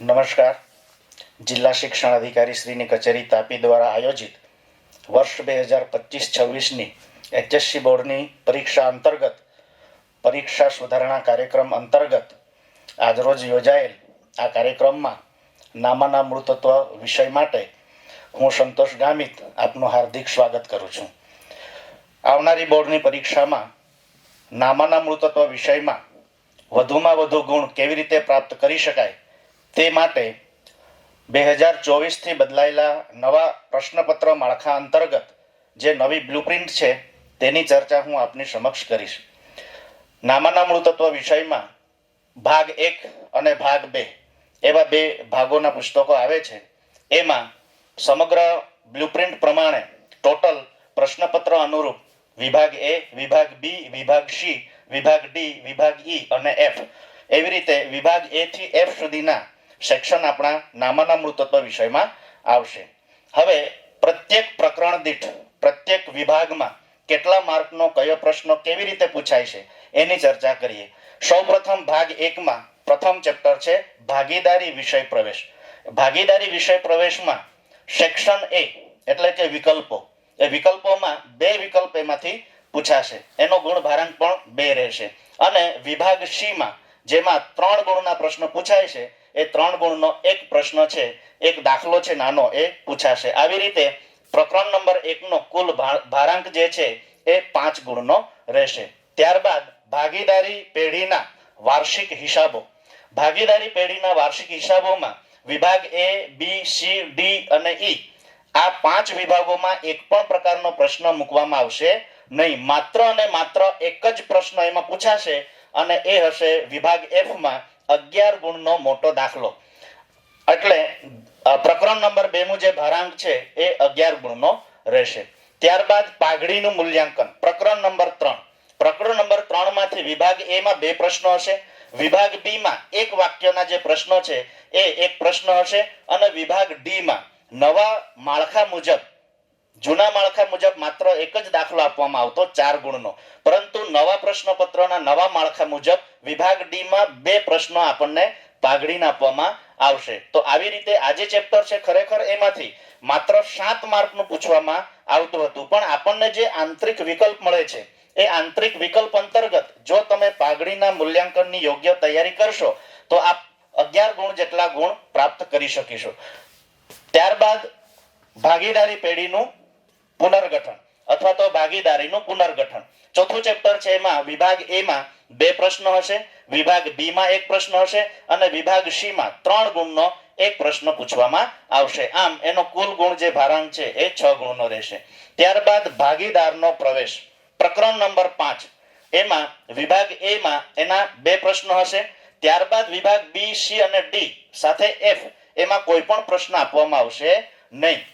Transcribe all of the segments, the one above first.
નમસ્કાર. જિલ્લા શિક્ષણ અધિકારી શ્રીની કચેરી તાપી દ્વારા આયોજિત વર્ષ બે હજાર પચીસ છવ્વીસની એચએસસી બોર્ડની પરીક્ષા અંતર્ગત પરીક્ષા સુધારણા કાર્યક્રમ અંતર્ગત આજરોજ યોજાયેલ આ કાર્યક્રમમાં નામાના મૃતત્વ વિષય માટે હું સંતોષ ગામિત આપનું હાર્દિક સ્વાગત કરું છું. આવનારી બોર્ડની પરીક્ષામાં નામાના મૃતત્વ વિષયમાં વધુમાં વધુ ગુણ કેવી રીતે પ્રાપ્ત કરી શકાય તે માટે બે હજાર ચોવીસથી બદલાયેલા નવા પ્રશ્નપત્ર માળખા અંતર્ગત જે નવી બ્લુપ્રિન્ટ છે, તેની ચર્ચા હું આપની સમક્ષ કરીશ. નામાના મૃતત્વ વિષયમાં ભાગ એક અને ભાગ બે એવા બે ભાગોના પુસ્તકો આવે છે. એમાં સમગ્ર બ્લુપ્રિન્ટ પ્રમાણે ટોટલ પ્રશ્નપત્ર અનુરૂપ વિભાગ એ, વિભાગ બી, વિભાગ સી, વિભાગ ડી, વિભાગ ઈ અને એફ. એવી રીતે વિભાગ એ થી એફ સુધીના સેક્શન આપણા નામાના મૃતત્વ વિષયમાં આવશે. હવે પ્રત્યેક પ્રકરણ દીઠ, પ્રત્યેક વિભાગમાં કેટલા માર્કનો, કયો પ્રશ્ન કેવી રીતે પૂછાય છે, એની ચર્ચા કરીએ. સૌપ્રથમ ભાગ એકમાં પ્રથમ ચેપ્ટર છે, ભાગીદારી વિષય પ્રવેશ. ભાગીદારી વિષય પ્રવેશમાં સેક્શન એ એટલે કે વિકલ્પો. એ વિકલ્પોમાં બે વિકલ્પ એમાંથી પૂછાશે. એનો ગુણ ભારાંક પણ બે રહેશે. અને વિભાગ સીમાં જેમાં ત્રણ ગુણના પ્રશ્ન પૂછાય છે એ ત્રણ ગુણનો એક પ્રશ્ન છે, એક દાખલો છે, નાનો, એ પૂછાશે. આવી રીતે પ્રકરણ નંબર એકનો કુલ ભારાંક જે છે, એ પાંચ ગુણનો રહેશે. ત્યારબાદ ભાગીદારી પેઢીના વાર્ષિક હિસાબો. ભાગીદારી પેઢીના વાર્ષિક હિસાબોમાં વિભાગ એ બી સી ડી અને ઈ આ પાંચ વિભાગોમાં એક પણ પ્રકારનો પ્રશ્ન મૂકવામાં આવશે નહીં. માત્ર અને માત્ર એક જ પ્રશ્ન એમાં પૂછાશે અને એ હશે વિભાગ એફમાં અગિયાર ગુણનો મોટો દાખલો. એટલે પ્રકરણ નંબર બે જે ભારાંક છે, એ અગિયાર ગુણનો રહેશે. ત્યારબાદ પાઘડીનું મૂલ્યાંકન, પ્રકરણ નંબર ત્રણ. પ્રકરણ નંબર ત્રણમાંથી વિભાગ એ માં બે પ્રશ્નો હશે. વિભાગ બી માં એક વાક્યના જે પ્રશ્નો છે, એ એક પ્રશ્ન હશે. અને વિભાગ ડી માં નવા માળખા મુજબ જૂના માળખા મુજબ માત્ર એક જ દાખલો આપવામાં આવતો, ચાર ગુણનો. પરંતુ નવા પ્રશ્નપત્રના નવા માળખા મુજબ વિભાગ ડી માં બે પ્રશ્નો આપણને પાઘડીને આપવામાં આવશે. તો આવી રીતે આ જે ચેપ્ટર છે ખરેખર એમાંથી માત્ર સાત માર્કનું પૂછવામાં આવતું હતું. પણ આપણને જે આંતરિક વિકલ્પ મળે છે, એ આંતરિક વિકલ્પ અંતર્ગત જો તમે પાઘડીના મૂલ્યાંકનની યોગ્ય તૈયારી કરશો, તો આપ અગિયાર ગુણ જેટલા ગુણ પ્રાપ્ત કરી શકીશો. ત્યારબાદ ભાગીદારી પેઢીનું પુનર્ગઠન અથવા તો ભાગીદારીનું પુનર્ગઠન. ચોથું ચેપ્ટર છે એમાં, વિભાગ એ માં બે પ્રશ્નો હશે. વિભાગ બી માં એક પ્રશ્ન હશે અને વિભાગ સી માં ત્રણ ગુણનો એક પ્રશ્ન પૂછવામાં આવશે. આમ, એનો કુલ ગુણ જે ભારાંક છે એ છ ગુણનો રહેશે. ત્યારબાદ ભાગીદારનો પ્રવેશ. પ્રકરણ નંબર પાંચ. એમાં, વિભાગ એ માં એના બે પ્રશ્નો હશે. ત્યારબાદ વિભાગ બી સી અને ડી સાથે એફ એમાં કોઈ પણ પ્રશ્ન આપવામાં આવશે નહીં.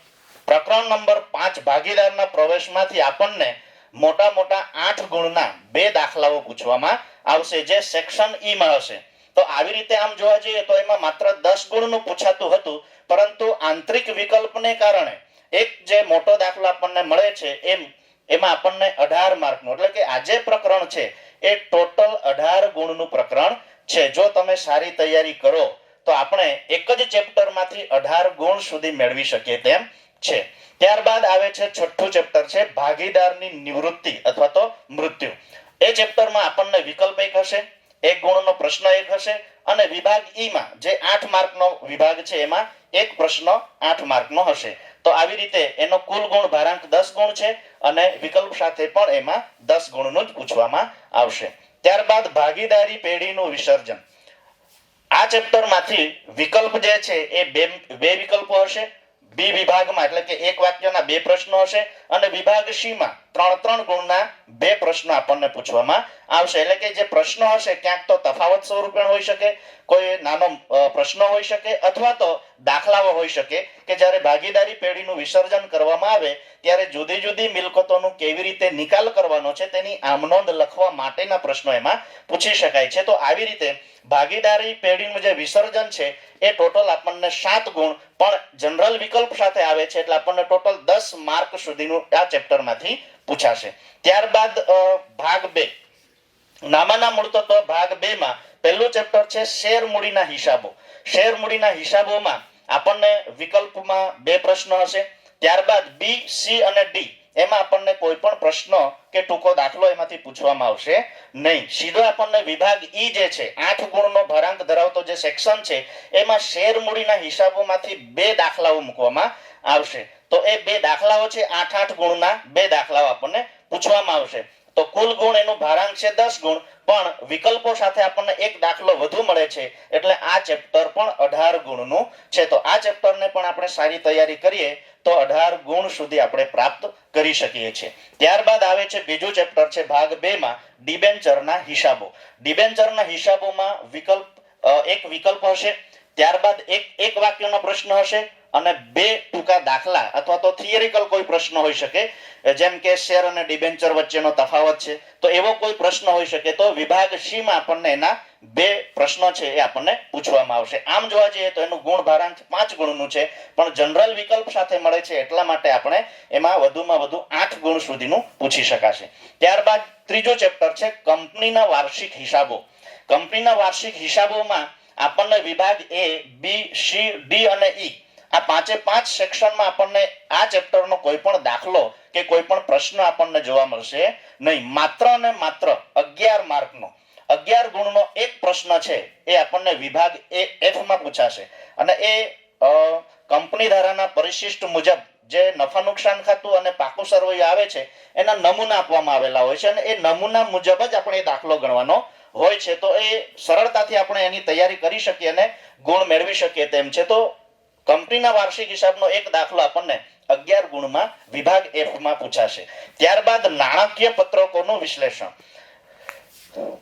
પ્રકરણ નંબર પાંચ, ભાગીદારના પ્રવેશમાંથી આપણને મોટા મોટા આઠ ગુણના બે દાખલાઓ પૂછવામાં આવશે, જે સેક્શન ઈ માં હશે. તો આવી રીતે આમ જોવા જઈએ તો એમાં માત્ર દસ ગુણનું પૂછાતું હતું, પરંતુ આંતરિક વિકલ્પને કારણે એક જે મોટો દાખલો આપણને મળે છે, એમ એમાં આપણને અઢાર માર્કનું, એટલે કે આ જે પ્રકરણ છે, એ ટોટલ અઢાર ગુણનું પ્રકરણ છે. જો તમે સારી તૈયારી કરો, તો આપણે એક જ ચેપ્ટરમાંથી અઢાર ગુણ સુધી મેળવી શકીએ તેમ છે. ત્યારબાદ આવે છે છઠ્ઠું ચેપ્ટર છે, ભાગીદારની નિવૃત્તિ અથવા તો મૃત્યુ. એ ચેપ્ટરમાં આપણને વિકલ્પ એક હશે, એક ગુણનો પ્રશ્ન એક હશે અને વિભાગ ઈ માં જે આઠ માર્કનો વિભાગ છે એમાં એક પ્રશ્ન આઠ માર્કનો હશે. તો આવી રીતે એનો કુલ ગુણ ભારાંક દસ ગુણ છે અને વિકલ્પ સાથે પણ એમાં દસ ગુણનું જ પૂછવામાં આવશે. ત્યારબાદ ભાગીદારી પેઢીનું વિસર્જન. આ ચેપ્ટરમાંથી વિકલ્પ જે છે એ બે બે વિકલ્પો હશે. બી વિભાગમાં એટલે કે એક વાક્યના બે પ્રશ્નો હશે અને વિભાગ સી માં ત્રણ ત્રણ ગુણના બે પ્રશ્નો આપણને પૂછવામાં આવશે. એટલે કે જે પ્રશ્નો હશે, ક્યાંક તો તફાવત સ્વરૂપે હોઈ શકે, કોઈ નાનો પ્રશ્ન હોઈ શકે, અથવા તો દાખલાઓ હોઈ શકે, કે જ્યારે ભાગીદારી પેઢીનું વિસર્જન કરવામાં આવે, ત્યારે જુદી જુદી મિલકતોનું કેવી રીતે નિકાલ કરવાનો છે, તેની આમનોંધ લખવા માટેના પ્રશ્નો એમાં પૂછી શકાય છે. તો આવી રીતે ભાગીદારી પેઢીનું જે વિસર્જન છે, એ ટોટલ આપણને સાત ગુણ પણ જનરલ વિકલ્પ સાથે આવે છે. એટલે આપણને ટોટલ દસ માર્ક સુધીનું આ ચેપ્ટરમાંથી પૂછાશે. ત્યારબાદ ભાગ બે. નામાના મૂળતત્વ ભાગ બે માં પહેલું ચેપ્ટર છે શેર મૂડીના હિસાબો. શેર મૂડીના હિસાબોમાં આપણને વિકલ્પમાં બે પ્રશ્નો હશે. ત્યારબાદ બી સી અને ડી એમાં આપણને કોઈ પણ પ્રશ્ન કે ટૂંકો દાખલો એમાંથી પૂછવામાં આવશે નહીં. સીધો આપણને વિભાગ ઈ જે છે, આઠ ગુણનો ભરાંક ધરાવતો જે સેક્શન છે, એમાં શેર મૂડીના હિસાબોમાંથી બે દાખલાઓ મૂકવામાં આવશે. તો એ બે દાખલાઓ છે, આઠ આઠ ગુણના બે દાખલાઓ આપણને પૂછવામાં આવશે. તો કુલ ગુણ એનું ભારાંક છે દસ ગુણ, પણ વિકલ્પો સાથે આપણને એક દાખલો વધુ મળે છે, એટલે આ ચેપ્ટર પણ અઢાર ગુણનું છે. તો આ ચેપ્ટરને પણ આપણે સારી તૈયારી કરીએ, તો અઢાર ગુણ સુધી આપણે પ્રાપ્ત કરી શકીએ છીએ. ત્યારબાદ આવે છે બીજું ચેપ્ટર છે ભાગ બે માં, ડિબેન્ચરના હિસાબો. ડિબેન્ચરના હિસાબોમાં વિકલ્પ એક વિકલ્પ હશે, ત્યારબાદ એક એક વાક્યનો પ્રશ્ન હશે અને બે ટૂંકા દાખલા અથવા તો થિયરિકલ કોઈ પ્રશ્ન હોઈ શકે. જેમ કે શેર અને ડિબેન્ચર વચ્ચેનો તફાવત છે. તો એવો કોઈ પ્રશ્ન હોઈ શકે તો વિભાગ સી માં આપણને એના બે પ્રશ્નો છે એ આપણને પૂછવામાં આવશે. આમ જોવા જઈએ તો એનું ગુણ ભારાંક પાંચ ગુણનું છે, પણ જનરલ વિકલ્પ સાથે મળે છે એટલા માટે આપણે એમાં વધુમાં વધુ આઠ ગુણ સુધીનું પૂછી શકાશે. ત્યારબાદ ત્રીજો ચેપ્ટર છે કંપનીના વાર્ષિક હિસાબો. કંપનીના વાર્ષિક હિસાબોમાં આપણને વિભાગ એ, બી, સી, ડી અને ઈ આ પાંચે પાંચ સેક્શનમાં આપણને આ ચેપ્ટરનો કોઈ પણ દાખલો કે કોઈ પણ પ્રશ્ન આપણને જોવા મળશે નહીં. માત્ર અને માત્ર અગિયાર માર્કનો. અગિયાર ગુણનો એક પ્રશ્ન છે એ આપણને વિભાગ એ એફમાં પૂછાશે. અને એ કંપની ધારાના પરિશિષ્ટ મુજબ જે નફા નુકસાન ખાતું અને પાકું સરવૈયું આવે છે, એના નમૂના આપવામાં આવેલા હોય છે અને એ નમૂના મુજબ જ આપણે એ દાખલો ગણવાનો હોય છે. તો એ સરળતાથી આપણે એની તૈયારી કરી શકીએ અને ગુણ મેળવી શકીએ તેમ છે. તો કંપનીના વાર્ષિક હિસાબનો એક દાખલો આપણને અગિયાર ગુણમાં વિભાગ એફમાં પૂછાશે. ત્યારબાદ નાણાકીય પત્રકોનું વિશ્લેષણ.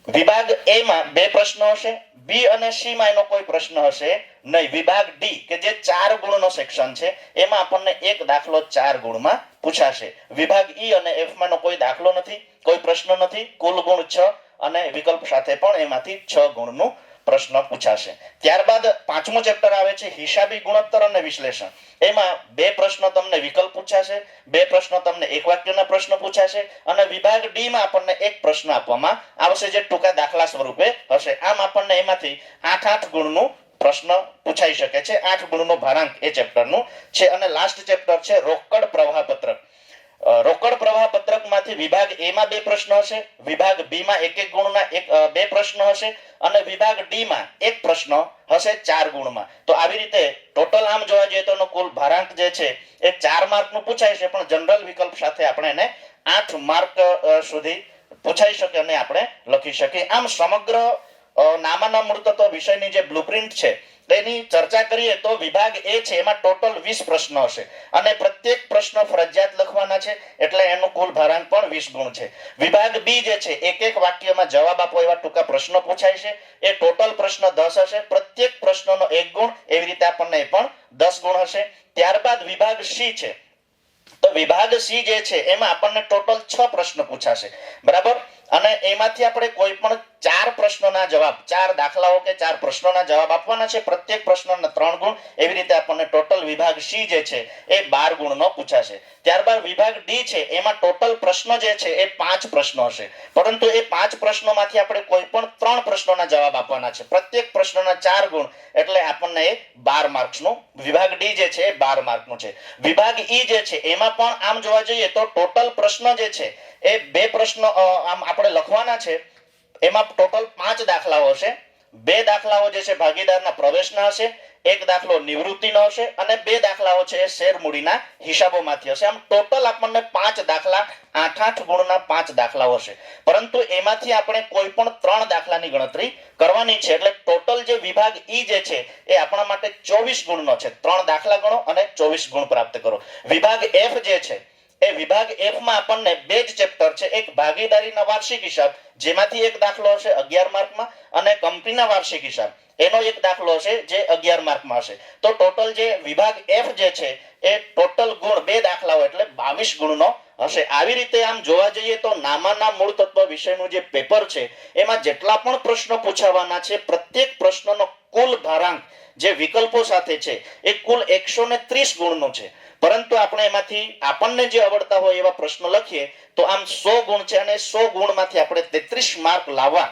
વિભાગ એ માં બે પ્રશ્નો હશે બી અને સી માં એનો કોઈ પ્રશ્ન હશે નહીં. વિભાગ ડી કે જે ચાર ગુણનો સેક્શન છે, એમાં આપણને એક દાખલો ચાર ગુણમાં પૂછાશે. વિભાગ ઈ અને એફમાં કોઈ દાખલો નથી, કોઈ પ્રશ્ન નથી. કુલ ગુણ છ અને વિકલ્પ સાથે પણ એમાંથી છ ગુણનું પ્રશ્ન પૂછાશે. ત્યારબાદ પાંચમો ચેપ્ટર આવે છે, હિસાબી ગુણોત્તર અને વિશ્લેષણ. એમાં બે પ્રશ્ન તમને વિકલ્પ પૂછાશે, બે પ્રશ્ન તમને એક વાક્યના પ્રશ્ન પૂછાશે અને વિભાગ ડી માં આપણને એક પ્રશ્ન આપવામાં આવશે જે ટૂંકા દાખલા સ્વરૂપે હશે. આમ આપણને એમાંથી આઠ આઠ ગુણનું પ્રશ્ન પૂછાઈ શકે છે. આઠ ગુણનો ભારાંક એ ચેપ્ટરનું છે. અને લાસ્ટ ચેપ્ટર છે, રોકડ પ્રવાહ પત્રક રોકડ પ્રવાહ પત્રકમાંથી વિભાગ એ માં બે પ્રશ્નો હશે, વિભાગ બી માં એક એક ગુણના એક બે પ્રશ્નો હશે અને વિભાગ ડી માં એક પ્રશ્ન હશે ચાર ગુણમાં. તો આવી રીતે ટોટલ આમ જોવા જઈએ તો કુલ ભારાંક જે છે એ ચાર માર્કનું પૂછાય છે, પણ જનરલ વિકલ્પ સાથે આપણે એને આઠ માર્ક સુધી પૂછાઈ શકે અને આપણે લખી શકીએ. આમ સમગ્ર નામાના વિષયની જે બ્લુપ્રિન્ટ છે, તેની ચર્ચા કરીએ તો વિભાગ એ છે, એમાં ટોટલ વીસ પ્રશ્નો હશે. અને પ્રત્યેક પ્રશ્ન ફરજિયાત લખવાના છે, એટલે એનું કુલ ભારાંક પણ વીસ ગુણ છે. વિભાગ બી જે છે, એક એક વાક્યમાં જવાબ આપો, એવા ટૂંકા પ્રશ્નો પૂછાય છે. એ ટોટલ પ્રશ્ન દસ હશે. પ્રત્યેક પ્રશ્નનો એક ગુણ, એવી રીતે આપણને પણ દસ ગુણ હશે. ત્યારબાદ વિભાગ સી છે. તો વિભાગ સી જે છે, એમાં આપણને ટોટલ છ પ્રશ્ન પૂછાશે. બરાબર? અને એમાંથી આપણે કોઈ પણ ચાર પ્રશ્નોના જવાબ, ચાર દાખલાઓ કે ચાર પ્રશ્નોના જવાબ આપવાના છે. પ્રત્યેક પ્રશ્નના ત્રણ ગુણ. એવી રીતે આપણને ટોટલ વિભાગ સી જે છે, એ બાર ગુણનો પૂછાશે. ત્યારબાદ વિભાગ ડી છે, એમાં ટોટલ પ્રશ્નો જે છે, એ પાંચ પ્રશ્નો હશે. પરંતુ એ પાંચ પ્રશ્નોમાંથી આપણે કોઈ પણ ત્રણ પ્રશ્નોના જવાબ આપવાના છે. પ્રત્યેક પ્રશ્નના ચાર ગુણ એટલે આપણને એ બાર માર્ક્સનું વિભાગ ડી જે છે એ બાર માર્કનું છે. વિભાગ ઈ જે છે એમાં પણ આમ જોવા જઈએ તો ટોટલ પ્રશ્ન જે છે એ બે પ્રશ્નો આમ આપણે લખવાના છે. એમાં ટોટલ પાંચ દાખલાઓ હશે. બે દાખલાઓ જે છે ભાગીદારના પ્રવેશના હશે. એક દાખલો નિવૃત્તિનો હશે અને બે દાખલાઓ છે શેર મૂડીના હિસાબોમાંથી હશે. આમ ટોટલ આપણને પાંચ દાખલા, આઠ આઠ ગુણના પાંચ દાખલાઓ હશે. પરંતુ એમાંથી આપણે કોઈ પણ ત્રણ દાખલાની ગણતરી કરવાની છે. એટલે ટોટલ જે વિભાગ ઈ જે છે, એ આપણા માટે ચોવીસ ગુણનો છે. ત્રણ દાખલા ગણો અને ચોવીસ ગુણ પ્રાપ્ત કરો. વિભાગ એફ જે છે એ વિભાગ એફમાં આપણને બે જ ચેપ્ટર છે. એક ભાગીદારીના વાર્ષિક હિસાબ, જેમાંથી એક દાખલો હશે અગિયાર માર્કમાં, અને કંપનીના વાર્ષિક હિસાબ. એનો એક દાખલો હશે જે અગિયાર માર્કમાં હશે. તો ટોટલ જે વિભાગ એફ જે છે, એ ટોટલ ગુણ બે દાખલાઓ એટલે બાવીસ ગુણનો હશે. આવી રીતે આમ જોવા જઈએ તો નામાના મૂળ તત્વ વિષયનું જે પેપર છે, એમાં જેટલા પણ પ્રશ્નો પૂછાવાના છે, પ્રત્યેક પ્રશ્નનો કુલ ભારાંક જે વિકલ્પો સાથે છે, એ કુલ એકસો ને ત્રીસ ગુણનો છે. પરંતુ આપણે એમાંથી આપણને જે આવડતા હોય એવા પ્રશ્નો લખીએ, તો આમ સો ગુણ છે અને સો ગુણમાંથી આપણે તેત્રીસ માર્ક લાવવા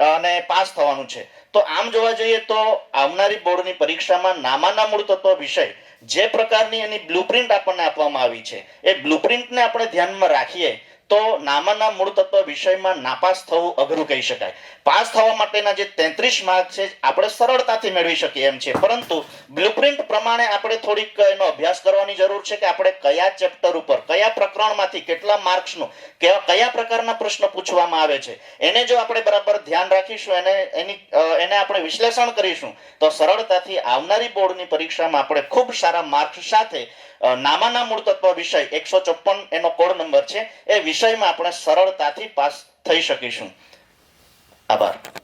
અને પાસ થવાનું છે. તો આમ જોવા જઈએ તો આવનારી બોર્ડની પરીક્ષામાં નામાના મૂળ તત્વ વિષય જે પ્રકારની એની બ્લુપ્રિન્ટ આપણને આપવામાં આવી છે, એ બ્લુપ્રિન્ટને આપણે ધ્યાનમાં રાખીએ તો નામાના મૂળ તત્વ વિષયમાં નાપાસ થવું અઘરું કહી શકાય. પાસ થવા માટેના જે તેત્રીસ માર્ક છે, આપણે સરળતાથી મેળવી શકીએ એમ છે. પરંતુ બ્લુપ્રિન્ટ પ્રમાણે આપણે થોડીક એનો અભ્યાસ કરવાની જરૂર છે કે આપણે કયા ચેપ્ટર ઉપર, કયા પ્રકરણમાંથી કેટલા માર્ક્સનું, કેવા, કયા પ્રકારના પ્રશ્ન પૂછવામાં આવે છે. એને જો આપણે બરાબર ધ્યાન રાખીશું, એને, એની એને આપણે વિશ્લેષણ કરીશું, તો સરળતાથી આવનારી બોર્ડની પરીક્ષામાં આપણે ખૂબ સારા માર્ક્સ સાથે નામાના મૂળ તત્વ વિષય એકસો ચોપન એનો કોડ નંબર છે, એ વિષયમાં આપણે સરળતાથી પાસ થઈ શકીશું. આભાર.